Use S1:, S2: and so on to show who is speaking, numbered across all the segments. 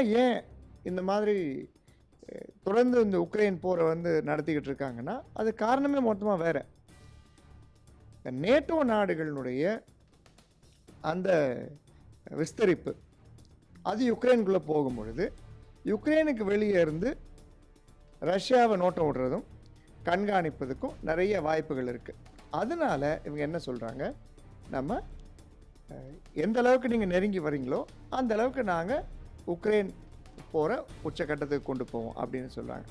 S1: ஏன் இந்த மாதிரி தொடர்ந்து இந்த உக்ரைன் போரை வந்து நடத்திக்கிட்டு இருக்காங்கன்னா அது காரணமே மொத்தமாக வேற. இந்த நேட்டோ நாடுகளினுடைய அந்த விஸ்தரிப்பு அது யுக்ரைனுக்குள்ளே போகும் பொழுது யுக்ரைனுக்கு வெளியே இருந்து ரஷ்யாவை நோட்டம் விடுறதும் கண்காணிப்பதுக்கும் நிறைய வாய்ப்புகள் இருக்குது அதனால இவங்க என்ன சொல்கிறாங்க நம்ம எந்த அளவுக்கு நீங்கள் நெருங்கி வரீங்களோ அந்த அளவுக்கு நாங்கள் உக்ரைன் போகிற உச்சக்கட்டத்துக்கு கொண்டு போவோம் அப்படின்னு சொல்கிறாங்க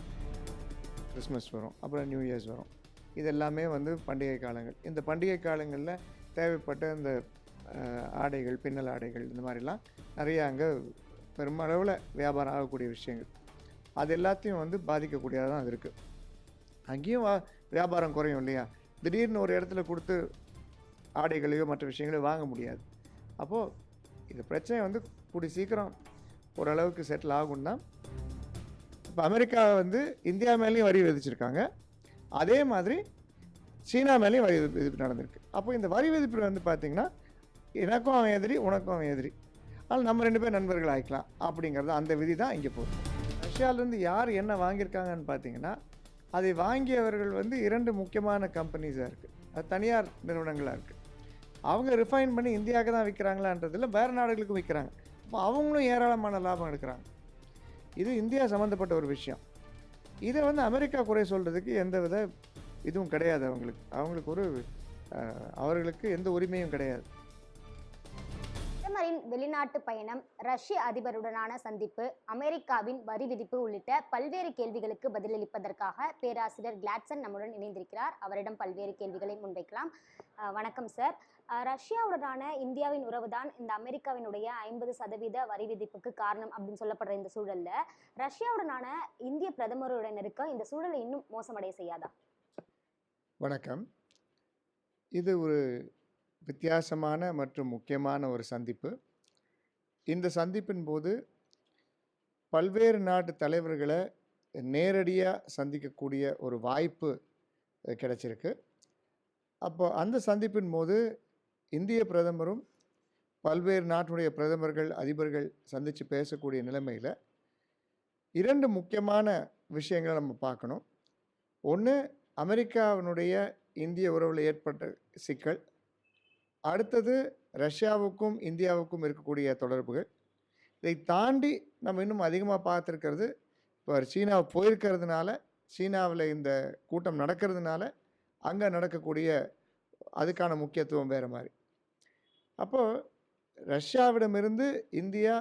S1: கிறிஸ்மஸ் வரும் அப்புறம் நியூ இயர்ஸ் வரும். இது எல்லாமே வந்து பண்டிகை காலங்கள். இந்த பண்டிகை காலங்களில் தேவைப்பட்ட இந்த ஆடைகள் பின்னல் ஆடைகள் இந்த மாதிரிலாம் நிறைய அங்கே பெருமளவில் வியாபாரம் ஆகக்கூடிய விஷயங்கள். அது எல்லாத்தையும் வந்து பாதிக்கக்கூடியதாக தான் அது இருக்குது அங்கேயும் வா- வியாபாரம் குறையும் இல்லையா? திடீர்னு ஒரு இடத்துல கொடுத்து ஆடைகளையோ மற்ற விஷயங்களையோ வாங்க முடியாது. அப்போது இந்த பிரச்சனை வந்து கூடி சீக்கிரம் ஓரளவுக்கு செட்டில் ஆகும்னா இப்போ அமெரிக்கா வந்து இந்தியா மேலேயும் வரி விதிச்சிருக்காங்க. அதே மாதிரி சீனா மேலேயும் வரி விதிப்பு நடந்திருக்கு. அப்போ இந்த வரி விதிப்பு வந்து பார்த்திங்கன்னா எனக்கும் அவன் எதிரி உனக்கும் அவன் எதிரி. ஆனால் நம்ம ரெண்டு பேரும் நண்பர்கள் ஆகிக்கலாம் அப்படிங்கிறது அந்த விதி தான் இங்கே போகுது. ரஷ்யாவிலேருந்து யார் என்ன வாங்கியிருக்காங்கன்னு பார்த்தீங்கன்னா அதை வாங்கியவர்கள் வந்து இரண்டு முக்கியமான கம்பெனிஸாக இருக்குது அது தனியார் நிறுவனங்களாக இருக்குது அவங்க ரிஃபைன் பண்ணி இந்தியாவுக்கு தான் விற்கிறாங்களான்றதில் வேறு நாடுகளுக்கும் விற்கிறாங்க அவங்களும் ஏராளமான லாபம் எடுக்கிறாங்க. இது இந்தியா சம்மந்தப்பட்ட ஒரு விஷயம். இதை வந்து அமெரிக்கா குறை சொல்கிறதுக்கு எந்த வித இதுவும் கிடையாது அவங்களுக்கு. அவங்களுக்கு ஒரு அவர்களுக்கு எந்த உரிமையும் கிடையாது.
S2: பிரதமரின் வெளிநாட்டு பயணம் ரஷ்ய அதிபருடனான சந்திப்பு அமெரிக்காவின் வரி விதிப்பு உள்ளிட்ட பல்வேறு கேள்விகளுக்கு பதிலளிப்பதற்காக பேராசிரியர் கிளாட்சன் நம்முடன் இணைந்திருக்கிறார். அவரிடம் பல்வேறு கேள்விகளை முன்வைக்கலாம். வணக்கம் சார். ரஷ்யாவுடனான இந்தியாவின் உறவுதான் இந்த அமெரிக்காவினுடைய ஐம்பது சதவீத வரி விதிப்புக்கு காரணம் அப்படின்னு சொல்லப்படுற இந்த சூழல்ல ரஷ்யாவுடனான இந்திய பிரதமருடன் இருக்க இந்த சூழலை இன்னும் மோசமடைய செய்யாதா?
S1: வணக்கம். இது ஒரு வித்தியாசமான மற்றும் முக்கியமான ஒரு சந்திப்பு. இந்த சந்திப்பின் போது பல்வேறு நாட்டு தலைவர்களை நேரடியாக சந்திக்கக்கூடிய ஒரு வாய்ப்பு கிடைச்சிருக்கு. அப்போ அந்த சந்திப்பின் போது இந்திய பிரதமரும் பல்வேறு நாட்டுடைய பிரதமர்கள் அதிபர்கள் சந்தித்து பேசக்கூடிய நிலைமையில் இரண்டு முக்கியமான விஷயங்களை நம்ம பார்க்கணும். ஒன்று அமெரிக்காவினுடைய இந்திய உறவில் ஏற்பட்ட சிக்கல் அடுத்தது ரஷ்யாவுக்கும் இந்தியாவுக்கும் இருக்கக்கூடிய தொடர்புகள். இதை தாண்டி நம்ம இன்னும் அதிகமாக பார்த்துருக்கிறது இப்போ சீனா போயிருக்கிறதுனால சீனாவில் இந்த கூட்டம் நடக்கிறதுனால அங்கே நடக்கக்கூடிய அதுக்கான முக்கியத்துவம் வேறு மாதிரி. அப்போது ரஷ்யாவிடமிருந்து இந்தியா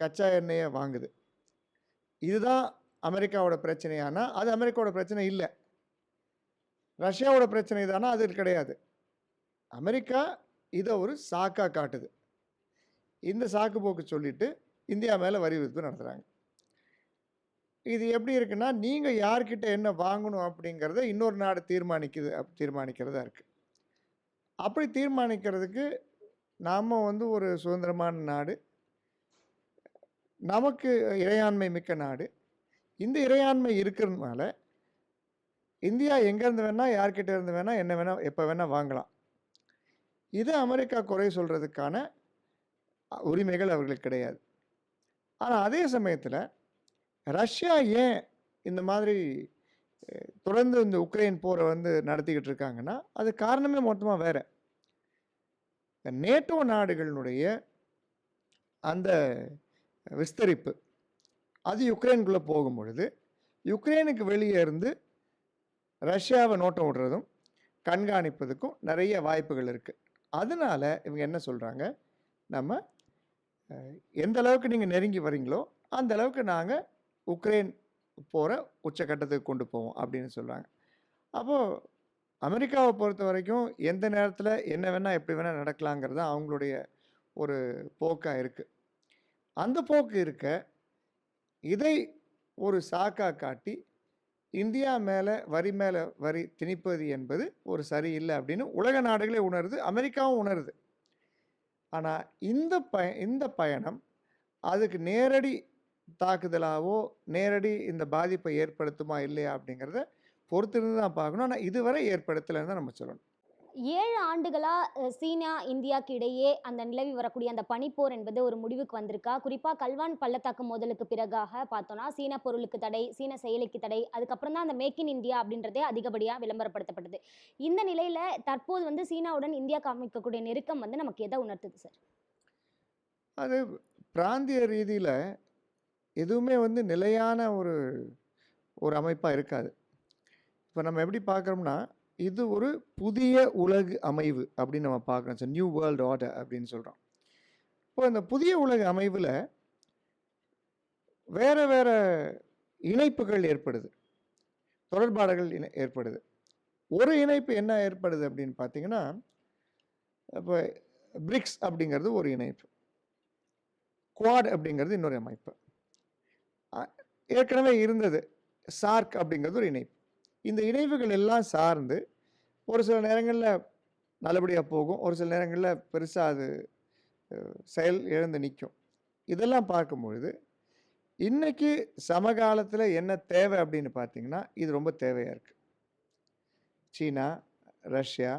S1: கச்சா எண்ணெயை வாங்குது. இதுதான் அமெரிக்காவோட பிரச்சனையானா அது அமெரிக்காவோட பிரச்சனை இல்லை. ரஷ்யாவோட பிரச்சனை தானா? அது கிடையாது. அமெரிக்கா இதை ஒரு சாக்காக காட்டுது. இந்த சாக்கு போக்கு சொல்லிட்டு இந்தியா மேலே வரி விதிப்பு நடத்துகிறாங்க இது எப்படி இருக்குன்னா நீங்கள் யார்கிட்ட என்ன வாங்கணும் அப்படிங்கிறத இன்னொரு நாடு தீர்மானிக்குது அப் தீர்மானிக்கிறதா இருக்குது அப்படி தீர்மானிக்கிறதுக்கு நாம் வந்து ஒரு சுதந்திரமான நாடு நமக்கு இறையாண்மை மிக்க நாடு. இந்த இறையாண்மை இருக்கிறதுனால இந்தியா எங்கேருந்து வேணால் யார்கிட்ட இருந்து வேணால் என்ன வேணால் எப்போ வேணால் வாங்கலாம். இது அமெரிக்கா குறை சொல்கிறதுக்கான உரிமைகள் அவர்களுக்கு கிடையாது. ஆனால் அதே சமயத்தில் ரஷ்யா ஏன் இந்த மாதிரி தொடர்ந்து இந்த உக்ரைன் போரை வந்து நடத்திக்கிட்டு இருக்காங்கன்னா அது காரணமே மொத்தமாக வேறு. நேட்டோ நாடுகளினுடைய அந்த விஸ்தரிப்பு அது யுக்ரைனுக்குள்ளே போகும் பொழுது யுக்ரைனுக்கு வெளியே இருந்து ரஷ்யாவை நோட்டம் விடுறதும் கண்காணிப்பதுக்கும் நிறைய வாய்ப்புகள் இருக்குது அதனால இவங்க என்ன சொல்கிறாங்க நம்ம எந்த அளவுக்கு நீங்கள் நெருங்கி வரீங்களோ அந்த அளவுக்கு நாங்கள் உக்ரைன் போகிற உச்சக்கட்டத்துக்கு கொண்டு போவோம் அப்படின்னு சொல்கிறாங்க அப்போது அமெரிக்காவை பொறுத்த வரைக்கும் எந்த நேரத்தில் என்ன வேணால் எப்படி வேணால் நடக்கலாங்கிறது தான் அவங்களுடைய ஒரு போக்காக இருக்குது அந்த போக்கு இருக்க இதை ஒரு சாக்கா காட்டி இந்தியா மேலே வரி மேலே வரி திணிப்பது என்பது ஒரு சரியில்லை அப்படின்னு உலக நாடுகளே உணருது அமெரிக்காவும் உணருது. ஆனால் இந்த பய இந்த பயணம் அதுக்கு நேரடி தாக்குதலாகவோ நேரடி இந்த பாதிப்பை ஏற்படுத்துமா இல்லையா அப்படிங்கிறத பொறுத்திருந்து தான் பார்க்கணும். ஆனால் இதுவரை ஏற்படுத்தலைன்னு தான் நம்ம சொல்லணும்.
S2: ஏழு ஆண்டுகளாக சீனா இந்தியாக்கு இடையே அந்த நிலவி வரக்கூடிய அந்த பனிப்போர் என்பது ஒரு முடிவுக்கு வந்திருக்கா? குறிப்பாக கல்வான் பள்ளத்தாக்கு மோதலுக்கு பிறகாக பார்த்தோன்னா சீன பொருளுக்கு தடை சீன செயலிக்கு தடை அதுக்கப்புறம் தான் அந்த மேக் இன் இந்தியா அப்படின்றதே அதிகப்படியாக விளம்பரப்படுத்தப்பட்டது. இந்த நிலையில் தற்போது வந்து சீனாவுடன் இந்தியா காமிக்கக்கூடிய நெருக்கம் வந்து நமக்கு எதை உணர்த்துது சார்?
S1: அது பிராந்திய ரீதியில் எதுவுமே வந்து நிலையான ஒரு ஒரு அமைப்பாக இருக்காது. இப்போ நம்ம எப்படி பார்க்குறோம்னா இது ஒரு புதிய உலகு அமைவு அப்படின்னு நம்ம பார்க்குறோம். சார் நியூ வேர்ல்டு ஆர்டர் அப்படின்னு சொல்கிறோம் இப்போ இந்த புதிய உலக அமைவில் வேறு வேறு இணைப்புகள் ஏற்படுது. தொடர்பாடுகள் இணை ஏற்படுது. ஒரு இணைப்பு என்ன ஏற்படுது அப்படின்னு பார்த்தீங்கன்னா இப்போ பிரிக்ஸ் அப்படிங்கிறது ஒரு இணைப்பு. குவாட் அப்படிங்கிறது இன்னொரு அமைப்பு. ஏற்கனவே இருந்தது. சார்க் அப்படிங்கிறது ஒரு இணைப்பு. இந்த இணைவுகள் எல்லாம் சார்ந்து ஒரு சில நேரங்களில் நல்லபடியாக போகும். ஒரு சில நேரங்களில் பெருசாக அது செயல் இழந்து நிற்கும் இதெல்லாம் பார்க்கும்பொழுது இன்றைக்கி சமகாலத்தில் என்ன தேவை அப்படின்னு பார்த்தீங்கன்னா இது ரொம்ப தேவையாக இருக்குது சீனா ரஷ்யா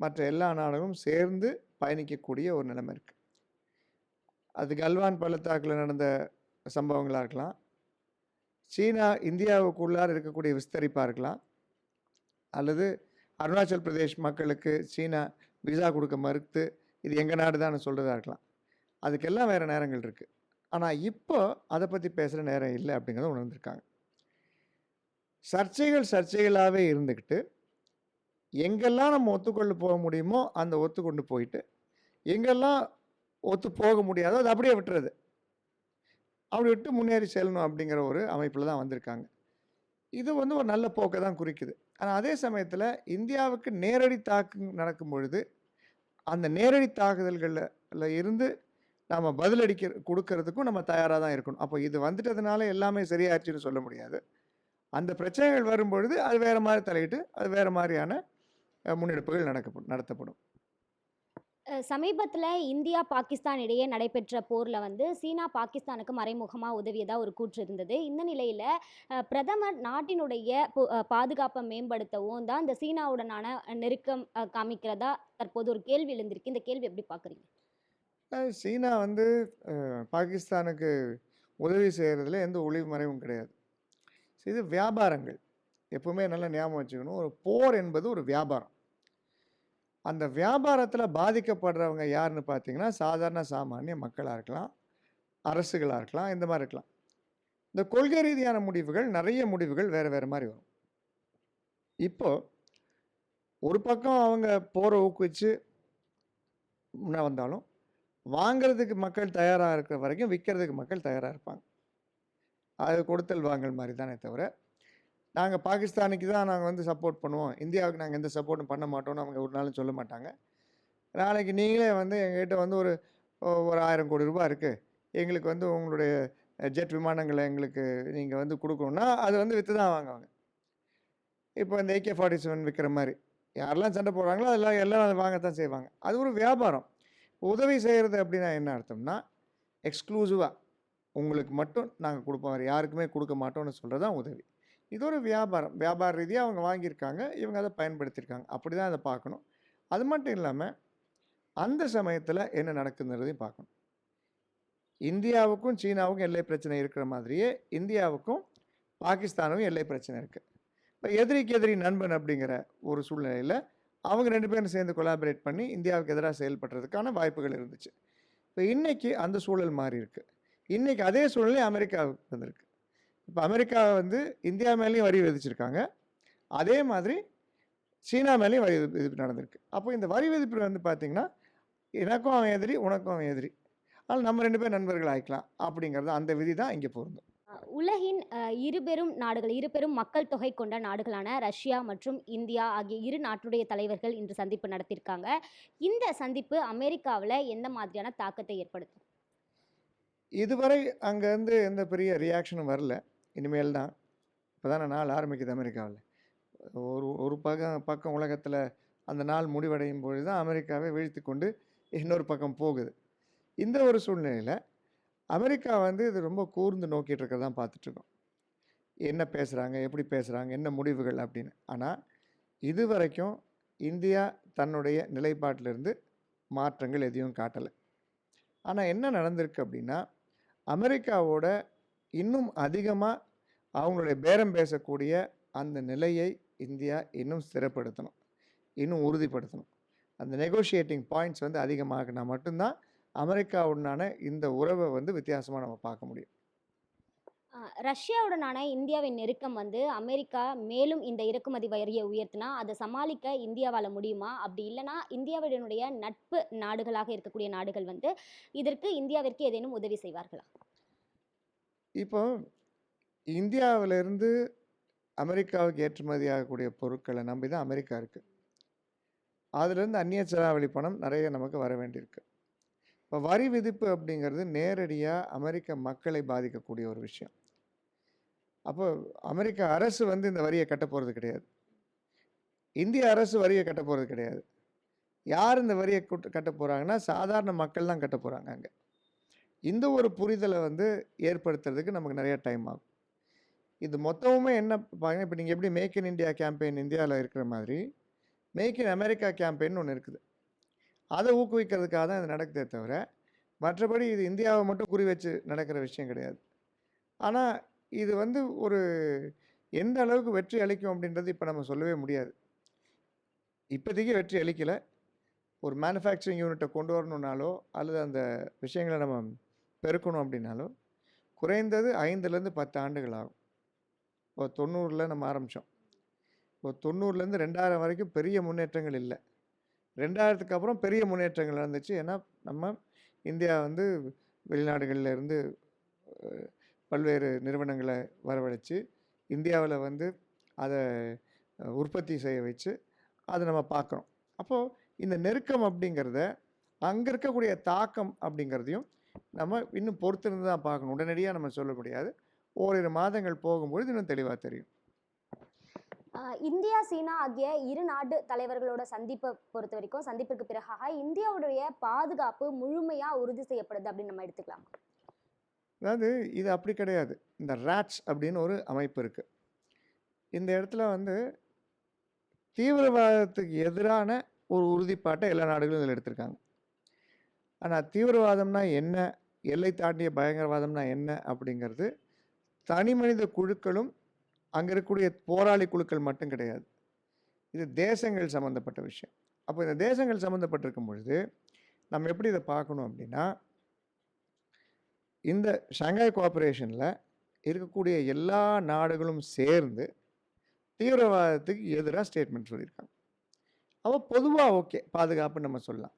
S1: மற்ற எல்லா நாடுகளும் சேர்ந்து பயணிக்கக்கூடிய ஒரு நிலைமை இருக்குது அது கல்வான் பள்ளத்தாக்கில் நடந்த சம்பவங்களாக இருக்கலாம். சீனா இந்தியாவுக்குள்ளார இருக்கக்கூடிய விஸ்தரிப்பாக இருக்கலாம் அல்லது அருணாச்சல் பிரதேஷ் மக்களுக்கு சீனா விசா கொடுக்க மறுத்து இது எங்கள் நாடு தான் சொல்கிறதா இருக்கலாம். அதுக்கெல்லாம் வேறு நேரங்கள் இருக்குது ஆனால் இப்போ அதை பற்றி பேசுகிற நேரம் இல்லை அப்படிங்கிறத உணர்ந்திருக்காங்க. சர்ச்சைகள் சர்ச்சைகளாகவே இருந்துக்கிட்டு எங்கெல்லாம் நம்ம ஒத்துக்கொண்டு போக முடியுமோ அந்த ஒத்துக்கொண்டு போயிட்டு எங்கெல்லாம் ஒத்து போக முடியாதோ அது அப்படியே விட்டுறது. அப்படி விட்டு முன்னேறி செல்லணும் அப்படிங்கிற ஒரு அமைப்பில் தான் வந்திருக்காங்க. இது வந்து ஒரு நல்ல போக்கை தான் குறிக்குது. ஆனால் அதே சமயத்தில் இந்தியாவுக்கு நேரடி தாக்கு நடக்கும் பொழுது அந்த நேரடி தாக்குதல்களில் இருந்து நாம் பதிலடிக்க கொடுக்கறதுக்கும் நம்ம தயாராக தான் இருக்கணும். அப்போ இது வந்துட்டதுனால எல்லாமே சரியாச்சுன்னு சொல்ல முடியாது. அந்த பிரச்சனைகள் வரும்பொழுது அது வேறு மாதிரி தலையிட்டு அது வேறு மாதிரியான முன்னெடுப்புகள் நடக்கப்படும் நடத்தப்படும்.
S2: சமீபத்தில் இந்தியா பாகிஸ்தான் இடையே நடைபெற்ற போரில் வந்து சீனா பாகிஸ்தானுக்கு மறைமுகமாக உதவியதாக ஒரு கூற்று இருந்தது. இந்த நிலையில் பிரதமர் நாட்டினுடைய பாதுகாப்பை மேம்படுத்தவும் தான் இந்த சீனாவுடனான நெருக்கம் காமிக்கிறதா தற்போது ஒரு கேள்வி எழுந்திருக்கு. இந்த கேள்வி எப்படி
S1: பார்க்குறீங்க? சீனா வந்து பாகிஸ்தானுக்கு உதவி செய்கிறதுல எந்த ஒளிவு மறைவும் கிடையாது. இது வியாபாரங்கள். எப்பவுமே நல்லா ஞாபகம் வச்சுக்கணும். ஒரு போர் என்பது ஒரு வியாபாரம். அந்த வியாபாரத்தில் பாதிக்கப்படுறவங்க யாருன்னு பார்த்தீங்கன்னா சாதாரண சாமானிய மக்களாக இருக்கலாம் அரசுகளாக இருக்கலாம் இந்த மாதிரி இருக்கலாம். இந்த கொள்கை ரீதியான முடிவுகள் நிறைய முடிவுகள் வேறு வேறு மாதிரி வரும். இப்போது ஒரு பக்கம் அவங்க போரை ஊக்குவிச்சு முன்ன வந்தாலும் வாங்குறதுக்கு மக்கள் தயாராக இருக்கிற வரைக்கும் விற்கிறதுக்கு மக்கள் தயாராக இருப்பாங்க. அது கொடுத்தல் வாங்கல் மாதிரி தானே தவிர நாங்கள் பாகிஸ்தானுக்கு தான் நாங்கள் வந்து சப்போர்ட் பண்ணுவோம். இந்தியாவுக்கு நாங்கள் எந்த சப்போர்ட்டும் பண்ண மாட்டோம்னு அவங்க ஒரு நாளும் சொல்ல மாட்டாங்க. நாளைக்கு நீங்களே வந்து எங்ககிட்ட வந்து ஒரு ஒரு ஆயிரம் கோடி ரூபாய் இருக்குது எங்களுக்கு வந்து உங்களுடைய ஜெட் விமானங்களை எங்களுக்கு நீங்கள் வந்து கொடுக்கணுன்னா அது வந்து விற்று தான் வாங்குவாங்க. இப்போ இந்த ஏகே ஃபார்ட்டி செவன் விற்கிற மாதிரி. யாரெல்லாம் சண்டை போடுறாங்களோ அதெல்லாம் எல்லாம் அதை வாங்கத்தான் செய்வாங்க. அது ஒரு வியாபாரம். உதவி செய்கிறது அப்படின்னா என்ன அர்த்தம்னா எக்ஸ்க்ளூசிவாக உங்களுக்கு மட்டும் நாங்கள் கொடுப்போம். யாருக்குமே கொடுக்க மாட்டோம்னு சொல்கிறது தான் உதவி. இது ஒரு வியாபாரம். வியாபார ரீதியாக அவங்க வாங்கியிருக்காங்க. இவங்க அதை பயன்படுத்தியிருக்காங்க. அப்படி தான் அதை பார்க்கணும். அது மட்டும் இல்லாமல் அந்த சமயத்தில் என்ன நடக்குதுன்றதையும் பார்க்கணும். இந்தியாவுக்கும் சீனாவுக்கும் எல்லை பிரச்சனை இருக்கிற மாதிரியே இந்தியாவுக்கும் பாகிஸ்தானுக்கும் எல்லை பிரச்சனை இருக்குது இப்போ எதிரிக்கு எதிரி நண்பன் அப்படிங்கிற ஒரு சூழ்நிலையில் அவங்க ரெண்டு பேரும் சேர்ந்து கொலாபரேட் பண்ணி இந்தியாவுக்கு எதிராக செயல்படுறதுக்கான வாய்ப்புகள் இருந்துச்சு. இப்போ இன்றைக்கி அந்த சூழல் மாறி இருக்குது இன்றைக்கி அதே சூழ்நிலை அமெரிக்காவுக்கு வந்திருக்கு. இப்போ அமெரிக்கா வந்து இந்தியா மேலேயும் வரி விதிச்சிருக்காங்க. அதே மாதிரி சீனா மேலேயும் வரி விதி- விதிப்பு நடந்திருக்கு. அப்போ இந்த வரி விதிப்பு வந்து பார்த்தீங்கன்னா எனக்கும் அவன் எதிரி உனக்கும் அவன் எதிரி. ஆனால் நம்ம ரெண்டு பேரும் நண்பர்கள் ஆயிக்கலாம் அப்படிங்கிறது அந்த விதி தான் இங்கே பொருந்தும்.
S2: உலகின் இருபெரும் நாடுகள் இருபெரும் மக்கள் தொகை கொண்ட நாடுகளான ரஷ்யா மற்றும் இந்தியா ஆகிய இரு நாட்டுடைய தலைவர்கள் இன்று சந்திப்பு நடத்தியிருக்காங்க இந்த சந்திப்பு அமெரிக்காவில் எந்த மாதிரியான தாக்கத்தை ஏற்படுத்தும்?
S1: இதுவரை அங்கேருந்து எந்த பெரிய ரியாக்ஷனும் வரல. இனிமேல் தான். இப்போ தானே நாள் ஆரம்பிக்குது அமெரிக்காவில். ஒரு ஒரு பக்கம் பக்கம் உலகத்தில் அந்த நாள் முடிவடையும் பொழுது தான் அமெரிக்காவை வீழ்த்தி கொண்டு இன்னொரு பக்கம் போகுது. இந்த ஒரு சூழ்நிலையில் அமெரிக்கா வந்து இது ரொம்ப கூர்ந்து நோக்கிட்டு இருக்கிறதான் பார்த்துட்ருக்கோம் என்ன பேசுகிறாங்க எப்படி பேசுகிறாங்க என்ன முடிவுகள் அப்படின்னு. ஆனால் இது வரைக்கும் இந்தியா தன்னுடைய நிலைப்பாட்டிலிருந்து மாற்றங்கள் எதையும் காட்டலை. ஆனால் என்ன நடந்திருக்கு அப்படின்னா அமெரிக்காவோட இன்னும் அதிகமாக அவங்களுடைய பேரம் பேசக்கூடிய அந்த நிலையை இந்தியா இன்னும் ஸ்திரப்படுத்தணும். இன்னும் உறுதிப்படுத்தணும். அந்த நெகோஷியேட்டிங் பாயிண்ட்ஸ் வந்து அதிகமாகினா மட்டும்தான் அமெரிக்காவுடனான இந்த உறவை வந்து வித்தியாசமாக நம்ம பார்க்க முடியும்.
S2: ரஷ்யாவுடனான இந்தியாவின் நெருக்கம் வந்து அமெரிக்கா மேலும் இந்த இறக்குமதி வரியை உயர்த்தினா அதை சமாளிக்க இந்தியாவால் முடியுமா? அப்படி இல்லைன்னா இந்தியாவுடனுடைய நட்பு நாடுகளாக இருக்கக்கூடிய நாடுகள் வந்து இதற்கு இந்தியாவிற்கு ஏதேனும் உதவி செய்வார்களா?
S1: இப்போ இந்தியாவிலிருந்து அமெரிக்காவுக்கு ஏற்றுமதி ஆகக்கூடிய பொருட்களை நம்பி தான் அமெரிக்கா இருக்குது அதுலேருந்து அந்நிய செலாவளி பணம் நிறைய நமக்கு வர வேண்டியிருக்கு. இப்போ வரி விதிப்பு அப்படிங்கிறது நேரடியாக அமெரிக்க மக்களை பாதிக்கக்கூடிய ஒரு விஷயம். அப்போ அமெரிக்க அரசு வந்து இந்த வரியை கட்ட போகிறது கிடையாது. இந்திய அரசு வரியை கட்ட போகிறது கிடையாது. யார் இந்த வரியை கட்ட போகிறாங்கன்னா சாதாரண மக்கள் தான் கட்ட போகிறாங்க அங்கே. இந்த ஒரு புரிதலை வந்து ஏற்படுத்துறதுக்கு நமக்கு நிறைய டைம் ஆகும். இது மொத்தமுமே என்ன பாருங்க இப்போ நீங்கள் எப்படி மேக் இன் இந்தியா கேம்பெயின் இந்தியாவில் இருக்கிற மாதிரி மேக் இன் அமெரிக்கா கேம்பெயின் ஒன்று இருக்குது. அதை ஊக்குவிக்கிறதுக்காக தான் இது நடக்குதே தவிர மற்றபடி இது இந்தியாவை மட்டும் குறி வச்சு நடக்கிற விஷயம் கிடையாது. ஆனால் இது வந்து ஒரு எந்த அளவுக்கு வெற்றி அளிக்கும் அப்படின்றது இப்போ நம்ம சொல்லவே முடியாது. இப்போதைக்கு வெற்றி அளிக்கலை. ஒரு மேனுஃபேக்சரிங் யூனிட்டை கொண்டு வரணுன்னாலோ அல்லது அந்த விஷயங்களை நம்ம பெருக்கணும் அப்படின்னாலும் குறைந்தது ஐந்துலேருந்து பத்து ஆண்டுகள் ஆகும் இப்போ தொண்ணூறில் நம்ம ஆரம்பித்தோம் இப்போ தொண்ணூறுலேருந்து ரெண்டாயிரம் வரைக்கும் பெரிய முன்னேற்றங்கள் இல்லை. ரெண்டாயிரத்துக்கு அப்புறம் பெரிய முன்னேற்றங்கள் நடந்துச்சு. ஏன்னா நம்ம இந்தியா வந்து வெளிநாடுகளில் இருந்து பல்வேறு நிறுவனங்களை வரவழைச்சு இந்தியாவில் வந்து அதை உற்பத்தி செய்ய வச்சு அதை நம்ம பார்க்குறோம். அப்போது இந்த நெருக்கம் அப்படிங்கிறத அங்கே இருக்கக்கூடிய தாக்கம் அப்படிங்கிறதையும் நம்ம இன்னும் பொறுத்திருந்து தான் பார்க்கணும். உடனடியாக நம்ம சொல்ல முடியாது. ஓரிரு மாதங்கள் போகும்பொழுது இன்னும் தெளிவாக தெரியும்.
S2: இந்தியா சீனா ஆகிய இரு நாட்டு தலைவர்களோட சந்திப்பை பொறுத்த வரைக்கும் சந்திப்பிற்கு பிறகாக இந்தியாவுடைய பாதுகாப்பு முழுமையா உறுதி செய்யப்படுது அப்படின்னு நம்ம எடுத்துக்கலாம்.
S1: அதாவது இது அப்படி கிடையாது. இந்த ராட்ஸ் அப்படின்னு ஒரு அமைப்பு இருக்குது இந்த இடத்துல வந்து தீவிரவாதத்துக்கு எதிரான ஒரு உறுதிப்பாட்டை எல்லா நாடுகளும் இதில் எடுத்திருக்காங்க. ஆனால் தீவிரவாதம்னா என்ன? எல்லை தாண்டிய பயங்கரவாதம்னா என்ன? அப்படிங்கிறது தனி மனித குழுக்களும் அங்கே இருக்கக்கூடிய போராளி குழுக்கள் மட்டும் கிடையாது. இது தேசங்கள் சம்மந்தப்பட்ட விஷயம். அப்போ இந்த தேசங்கள் சம்மந்தப்பட்டிருக்கும் பொழுது நம்ம எப்படி இதை பார்க்கணும் அப்படின்னா இந்த ஷங்காய் கோஆப்ரேஷனில் இருக்கக்கூடிய எல்லா நாடுகளும் சேர்ந்து தீவிரவாதத்துக்கு எதிராக ஸ்டேட்மெண்ட் சொல்லியிருக்காங்க. அப்போ பொதுவாக ஓகே பாதுகாப்புன்னு நம்ம சொல்லலாம்.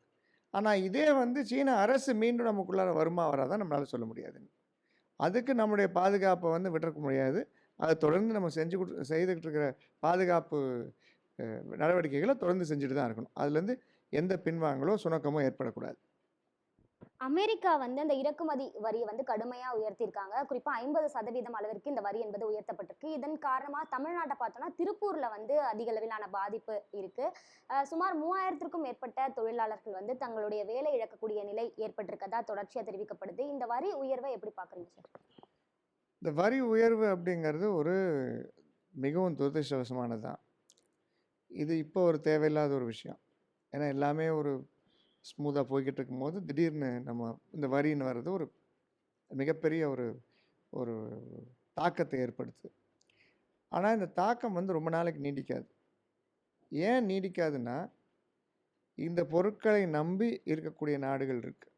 S1: ஆனால் இதே வந்து சீன அரசு மீண்டும் நமக்குள்ளார வருமா வராதான் நம்மளால் சொல்ல முடியாது. அதுக்கு நம்முடைய பாதுகாப்பை வந்து விட்டுறக்க முடியாது. அதை தொடர்ந்து நம்ம செஞ்சு கொடு செய்துக்கிட்டு இருக்கிற பாதுகாப்பு நடவடிக்கைகளை தொடர்ந்து செஞ்சுட்டு தான் இருக்கணும். அதுலேருந்து எந்த பின்வாங்கலோ சுணக்கமோ ஏற்படக்கூடாது.
S2: அமெரிக்கா வந்து அந்த இறக்குமதி வரியை வந்து கடுமையா உயர்த்தியிருக்காங்க. குறிப்பா ஐம்பது சதவீதம் அளவிற்கு இந்த வரி என்பது உயர்த்தப்பட்டிருக்கு. இதன் காரணமா தமிழ்நாட்டை பார்த்தோம்னா திருப்பூர்ல வந்து அதிக அளவிலான பாதிப்பு இருக்கு. சுமார் மூவாயிரத்திற்கும் மேற்பட்ட தொழிலாளர்கள் வந்து தங்களுடைய வேலை இழக்கக்கூடிய நிலை ஏற்பட்டிருக்கதா தொடர்ச்சியா தெரிவிக்கப்படுது. இந்த வரி உயர்வை எப்படி பாக்குறீங்க சார்?
S1: இந்த வரி உயர்வு அப்படிங்கிறது ஒரு மிகவும் துரதிருஷ்டவசமானது தான் இது இப்போ ஒரு தேவையில்லாத ஒரு விஷயம். ஏன்னா எல்லாமே ஒரு ஸ்மூத்தாக போய்கிட்டு இருக்கும்போது திடீர்னு நம்ம இந்த வரின்னு வர்றது ஒரு மிகப்பெரிய ஒரு ஒரு தாக்கத்தை ஏற்படுத்துது ஆனால் இந்த தாக்கம் வந்து ரொம்ப நாளைக்கு நீடிக்காது. ஏன் நீடிக்காதுன்னா இந்த பொருட்களை நம்பி இருக்கக்கூடிய நாடுகள் இருக்குது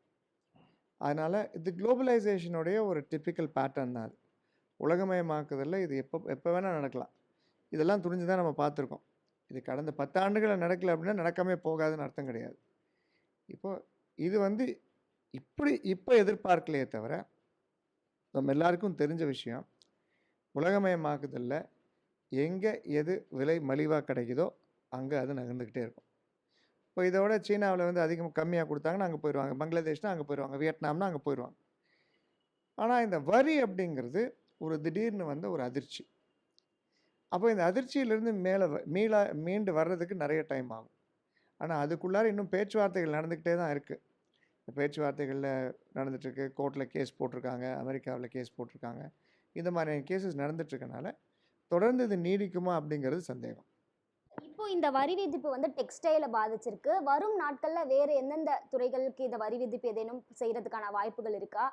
S1: அதனால் இது குளோபலைசேஷனுடைய ஒரு டிப்பிக்கல் பேட்டர்ன் தான் அது. உலகமயமாக்குதலில் இது எப்போ எப்போ வேணால் நடக்கலாம். இதெல்லாம் துணிஞ்சு தான் நம்ம பார்த்துருக்கோம். இது கடந்த பத்தாண்டுகளில் நடக்கலை அப்படின்னா நடக்காமே போகாதுன்னு அர்த்தம் கிடையாது. இப்போது இது வந்து இப்படி இப்போ எதிர்பார்க்கலையே தவிர நம்ம எல்லாருக்கும் தெரிஞ்ச விஷயம் உலகமயமாக்குதலில் எங்கே எது விலை மலிவாக கிடைக்குதோ அங்கே அது நகர்ந்துக்கிட்டே இருக்கும். இப்போ இதோட சீனாவில் வந்து அதிகம் கம்மியாக கொடுத்தாங்கன்னா அங்கே போயிடுவாங்க பங்களாதேஷ்னா அங்கே போயிடுவாங்க வியட்நாம்னா அங்கே போயிடுவாங்க ஆனால் இந்த வரி அப்படிங்கிறது ஒரு திடீர்னு வந்த ஒரு அதிர்ச்சி. அப்போ இந்த அதிர்ச்சியிலிருந்து மேலே மீளா மீண்டு வர்றதுக்கு நிறைய டைம் ஆகும். ஆனால் அதுக்குள்ளார இன்னும் பேச்சுவார்த்தைகள் நடந்துக்கிட்டே தான் இருக்குது இந்த பேச்சுவார்த்தைகளில் நடந்துட்டுருக்கு. கோர்ட்டில் கேஸ் போட்டிருக்காங்க. அமெரிக்காவில் கேஸ் போட்டிருக்காங்க. இந்த மாதிரியான கேசஸ் நடந்துட்டுருக்கனால தொடர்ந்து இது நீடிக்குமா அப்படிங்கிறது சந்தேகம்.
S2: இப்போ இந்த வரி விதிப்பு வந்து டெக்ஸ்டைலை பாதிச்சிருக்கு. வரும் நாட்கள்ல வேறு எந்தெந்த துறைகளுக்கு இந்த வரி விதிப்பு ஏதேனும் செய்யறதுக்கான வாய்ப்புகள் இருக்கா?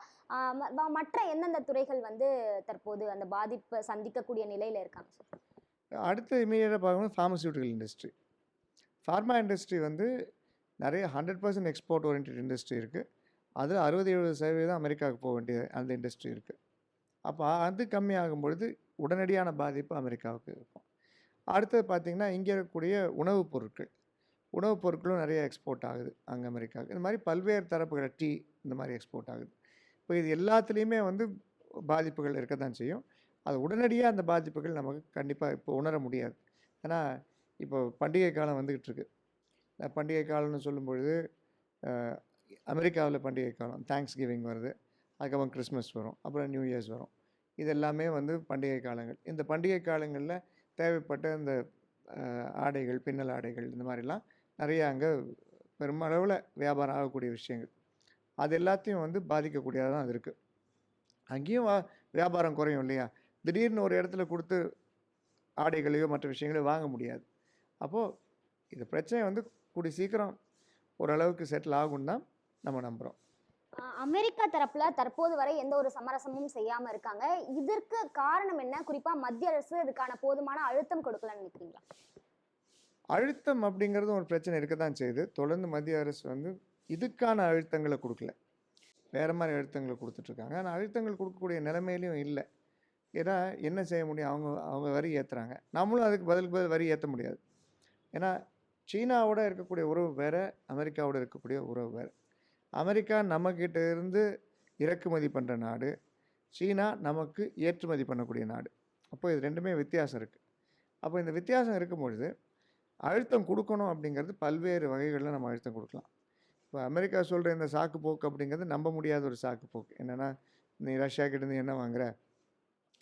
S2: மற்ற எந்தெந்த துறைகள் வந்து தற்போது அந்த பாதிப்பை சந்திக்கக்கூடிய நிலையில இருக்காங்க? சார்
S1: அடுத்து இமீடியட்டாக பார்க்கும்போது ஃபார்மசியூட்டிக்கல் இண்டஸ்ட்ரி ஃபார்மா இண்டஸ்ட்ரி வந்து நிறைய hundred percent export oriented industry இருக்குது அதில் அறுபது எழுபது சதவீதம் அமெரிக்காவுக்கு போக வேண்டிய அந்த இண்டஸ்ட்ரி இருக்குது அப்போ அது கம்மியாகும் பொழுது உடனடியான பாதிப்பு அமெரிக்காவுக்கு இருக்கும். அடுத்தது பார்த்திங்கன்னா இங்கே இருக்கக்கூடிய உணவுப் பொருட்கள். உணவுப் பொருட்களும் நிறைய எக்ஸ்போர்ட் ஆகுது அங்கே அமெரிக்காவுக்கு. இந்த மாதிரி பல்வேறு தரப்புகளை டீ இந்த மாதிரி எக்ஸ்போர்ட் ஆகுது. இப்போ இது எல்லாத்துலேயுமே வந்து பாதிப்புகள் இருக்க தான் செய்யும். அது உடனடியாக அந்த பாதிப்புகள் நமக்கு கண்டிப்பாக இப்போ உணர முடியாது. ஏன்னா இப்போ பண்டிகை காலம் வந்துக்கிட்டு இருக்கு பண்டிகை காலம்னு சொல்லும்பொழுது அமெரிக்காவில் பண்டிகை காலம் தேங்க்ஸ் கிவிங் வருது அதுக்கப்புறம் கிறிஸ்மஸ் வரும் அப்புறம் நியூ இயர்ஸ் வரும். இது எல்லாமே வந்து பண்டிகை காலங்கள். இந்த பண்டிகை காலங்களில் தேவைப்பட்ட இந்த ஆடைகள் பின்னல் ஆடைகள் இந்த மாதிரிலாம் நிறைய அங்கே பெருமளவில் வியாபாரம் ஆகக்கூடிய விஷயங்கள். அது எல்லாத்தையும் வந்து பாதிக்கக்கூடியதாக தான் அது இருக்குது அங்கேயும் வியாபாரம் குறையும் இல்லையா? திடீர்னு ஒரு இடத்துல கொடுத்து ஆடைகளையோ மற்ற விஷயங்களையோ வாங்க முடியாது. அப்போது இது பிரச்சனை வந்து கூடி சீக்கிரம் ஓரளவுக்கு செட்டில் ஆகும் தான் நம்ம நம்புகிறோம்
S2: அமெரிக்கா தரப்புல தற்போது வரை எந்த ஒரு சமரசமும் செய்யாம இருக்காங்க. இதற்கு காரணம் என்ன? குறிப்பா மத்திய அரசு இதுக்கான போதுமான அழுத்தம் கொடுக்கலன்னு நினைக்கிறீங்களா?
S1: அழுத்தம் அப்படிங்கிறது ஒரு பிரச்சனை இருக்க தான் செய்யுது. தொடர்ந்து மத்திய அரசு வந்து இதுக்கான அழுத்தங்களை கொடுக்கல. வேறு மாதிரி அழுத்தங்களை கொடுத்துட்ருக்காங்க ஆனால் அழுத்தங்கள் கொடுக்கக்கூடிய நிலைமையிலையும் இல்லை. ஏன்னா என்ன செய்ய முடியும்? அவங்க அவங்க வரி ஏற்றுறாங்க நம்மளும் அதுக்கு பதிலுக்கு பதில் வரி ஏற்ற முடியாது. ஏன்னா சீனாவோட இருக்கக்கூடிய உறவு வேறு அமெரிக்காவோட இருக்கக்கூடிய உறவு வேறு. அமெரிக்கா நம்மக்கிட்ட இருந்து இறக்குமதி பண்ணுற நாடு சீனா நமக்கு ஏற்றுமதி பண்ணக்கூடிய நாடு. அப்போ இது ரெண்டுமே வித்தியாசம் இருக்குது அப்போ இந்த வித்தியாசம் இருக்கும்பொழுது அழுத்தம் கொடுக்கணும் அப்படிங்கிறது பல்வேறு வகைகளில் நம்ம அழுத்தம் கொடுக்கலாம். இப்போ அமெரிக்கா சொல்கிற இந்த சாக்கு போக்கு அப்படிங்கிறது நம்ப முடியாத ஒரு சாக்கு போக்கு. என்னென்னா நீ ரஷ்யா கிட்டேருந்து என்ன வாங்குற?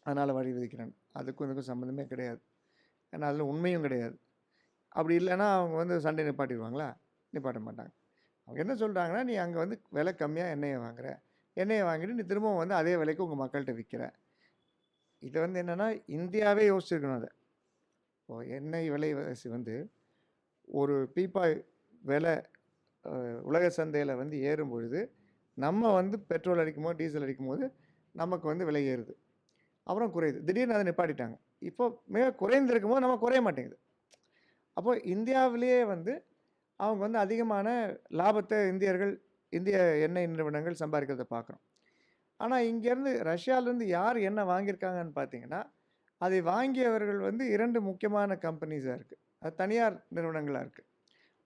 S1: அதனால் வழி விதிக்கிறேன். அதுக்கும் இதுக்கும் சம்மந்தமே கிடையாது. ஏன்னா அதில் உண்மையும் கிடையாது. அப்படி இல்லைன்னா அவங்க வந்து சண்டை நிப்பாட்டிடுவாங்களா? நிப்பாட்ட மாட்டாங்க. அவங்க என்ன சொல்கிறாங்கன்னா நீ அங்கே வந்து விலை கம்மியாக எண்ணெயை வாங்குற. எண்ணெயை வாங்கிட்டு நீ திரும்பவும் வந்து அதே விலைக்கு உங்கள் மக்கள்கிட்ட விற்கிற இதை வந்து என்னென்னா இந்தியாவே யோசிச்சிருக்கணும் அதை. இப்போது எண்ணெய் விலைவாசி வந்து ஒரு பீப்பாய் விலை உலக சந்தையில் வந்து ஏறும் பொழுது நம்ம வந்து பெட்ரோல் அடிக்கும் போது டீசல் அடிக்கும் போது நமக்கு வந்து விலை ஏறுது. அப்புறம் குறையுது. திடீர்னு அதை நிப்பாட்டிட்டாங்க. இப்போ மிக குறைந்திருக்கும் போது நம்ம குறைய மாட்டேங்குது. அப்போ இந்தியாவிலேயே வந்து அவங்க வந்து அதிகமான லாபத்தை இந்தியர்கள் இந்திய எண்ணெய் நிறுவனங்கள் சம்பாதிக்கிறத பார்க்குறோம். ஆனால் இங்கேருந்து ரஷ்யாவிலேருந்து யார் என்ன வாங்கியிருக்காங்கன்னு பார்த்தீங்கன்னா அதை வாங்கியவர்கள் வந்து இரண்டு முக்கியமான கம்பெனிஸாக இருக்குது அது தனியார் நிறுவனங்களாக இருக்குது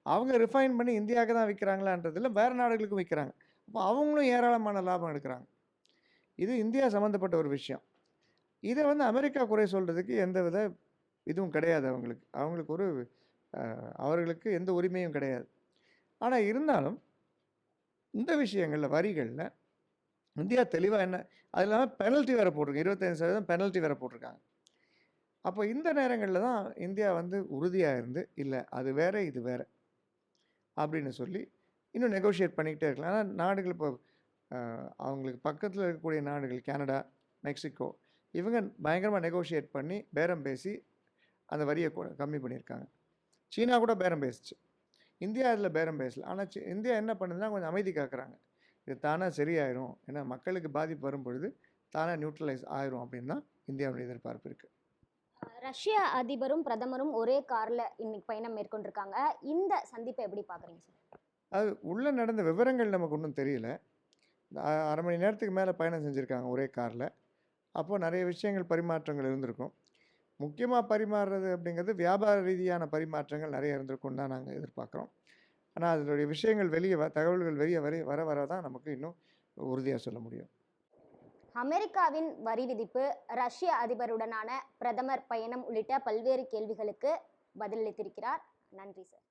S1: அவங்க ரிஃபைன் பண்ணி இந்தியாவுக்கு தான் விற்கிறாங்களான்றதில் வேறு நாடுகளுக்கும் விற்கிறாங்க. அப்போ அவங்களும் ஏராளமான லாபம் எடுக்கிறாங்க. இது இந்தியா சம்மந்தப்பட்ட ஒரு விஷயம். இதை வந்து அமெரிக்கா குறை சொல்கிறதுக்கு எந்த வித இதுவும் கிடையாது அவங்களுக்கு. அவங்களுக்கு ஒரு அவர்களுக்கு எந்த உரிமையும் கிடையாது. ஆனால் இருந்தாலும் இந்த விஷயங்களில் வரிகளில் இந்தியா தெளிவாக என்ன அது இல்லாமல் பெனல்ட்டி வேறு போட்டிருக்காங்க இருபத்தஞ்சு சதவீதம் பெனல்ட்டி வேறு போட்டிருக்காங்க. அப்போ இந்த நேரங்களில் தான் இந்தியா வந்து உறுதியாக இருந்து இல்லை அது வேறு இது வேற அப்படின்னு சொல்லி இன்னும் நெகோஷியேட் பண்ணிக்கிட்டே இருக்கலாம். ஆனால் நாடுகள் இப்போ அவங்களுக்கு பக்கத்தில் இருக்கக்கூடிய நாடுகள் கனடா மெக்சிகோ இவங்க பயங்கரமாக நெகோஷியேட் பண்ணி பேரம் பேசி அந்த வரியை கூட கம்மி பண்ணியிருக்காங்க. சீனா கூட பேரம் பேசுச்சு. இந்தியா இதில் பேரம் பேசல. ஆனால் இந்தியா என்ன பண்ணுதுன்னா கொஞ்சம் அமைதி காக்குறாங்க. இது தானாக சரியாயிரும். ஏன்னா மக்களுக்கு பாதிப்பு வரும் பொழுது தானாக நியூட்ரலைஸ் ஆயிரும் அப்படின்னு தான் இந்தியாவுடைய எதிர்பார்ப்பு இருக்குது
S2: ரஷ்ய அதிபரும் பிரதமரும் ஒரே கார்ல இன்னைக்கு பயணம் மேற்கொண்டிருக்காங்க. இந்த சந்திப்பை எப்படி பாக்குறீங்க சார்?
S1: அது உள்ளே நடந்த விவரங்கள் நமக்கு ஒன்றும் தெரியல. அரை மணி நேரத்துக்கு மேலே பயணம் செஞ்சுருக்காங்க ஒரே காரில். அப்போது நிறைய விஷயங்கள் பரிமாற்றங்கள் இருந்திருக்கும். முக்கியமாக பரிமாறுறது அப்படிங்கிறது வியாபார ரீதியான பரிமாற்றங்கள் நிறைய இருந்திருக்கும்னு தான் நாங்கள் எதிர்பார்க்குறோம். ஆனால் அதனுடைய விஷயங்கள் வெளியே வ தகவல்கள் வெளியே வர வர வர தான் நமக்கு இன்னும் உறுதியாக சொல்ல முடியும்.
S2: அமெரிக்காவின் வரி விதிப்பு ரஷ்ய அதிபருடனான பிரதமர் பயணம் உள்ளிட்ட பல்வேறு கேள்விகளுக்கு பதிலளித்திருக்கிறார். நன்றி சார்.